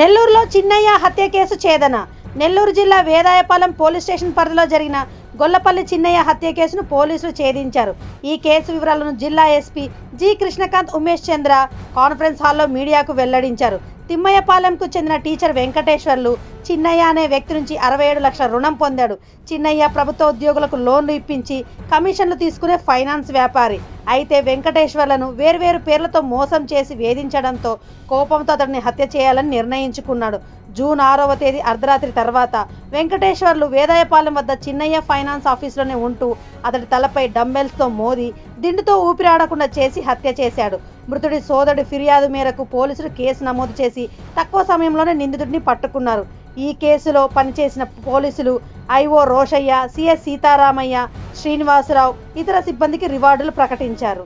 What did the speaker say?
నెల్లూరులో చిన్నయ్య హత్య కేసు ఛేదన. నెల్లూరు జిల్లా వేదాయపాలెం పోలీస్ స్టేషన్ పరిధిలో జరిగిన గొల్లపల్లి చిన్నయ్య హత్య కేసును పోలీసులు ఛేదించారు. ఈ కేసు వివరాలను జిల్లా SP G Krishnakanth Umesh Chandra conference హాల్లో మీడియాకు వెల్లడించారు. తిమ్మయ్యపాలెంకు చెందిన టీచర్ వెంకటేశ్వర్లు చిన్నయ్య అనే వ్యక్తి నుంచి అరవై ఏడు లక్షల రుణం పొందాడు. చిన్నయ్య ప్రభుత్వ ఉద్యోగులకు లోన్లు ఇప్పించి కమిషన్లు తీసుకునే ఫైనాన్స్ వ్యాపారి. అయితే వెంకటేశ్వర్లను వేర్వేరు పేర్లతో మోసం చేసి వేధించడంతో కోపంతో అతడిని హత్య చేయాలని నిర్ణయించుకున్నాడు. జూన్ ఆరవ తేదీ అర్ధరాత్రి తర్వాత వెంకటేశ్వర్లు వేదాయపాలెం వద్ద చిన్నయ్య ఫైనాన్స్ ఆఫీసులోనే ఉంటూ అతడి తలపై డంబెల్స్తో మోది దిండుతో ఊపిరాడకుండా చేసి హత్య చేశాడు. మృతుడి సోదరుడి ఫిర్యాదు మేరకు పోలీసులు కేసు నమోదు చేసి తక్కువ సమయంలోనే నిందితుడిని పట్టుకున్నారు. ఈ కేసులో పనిచేసిన పోలీసులు ఐఓ రోషయ్య సిఎస్ సీతారామయ్య శ్రీనివాసరావు ఇతర సిబ్బందికి రివార్డులు ప్రకటించారు.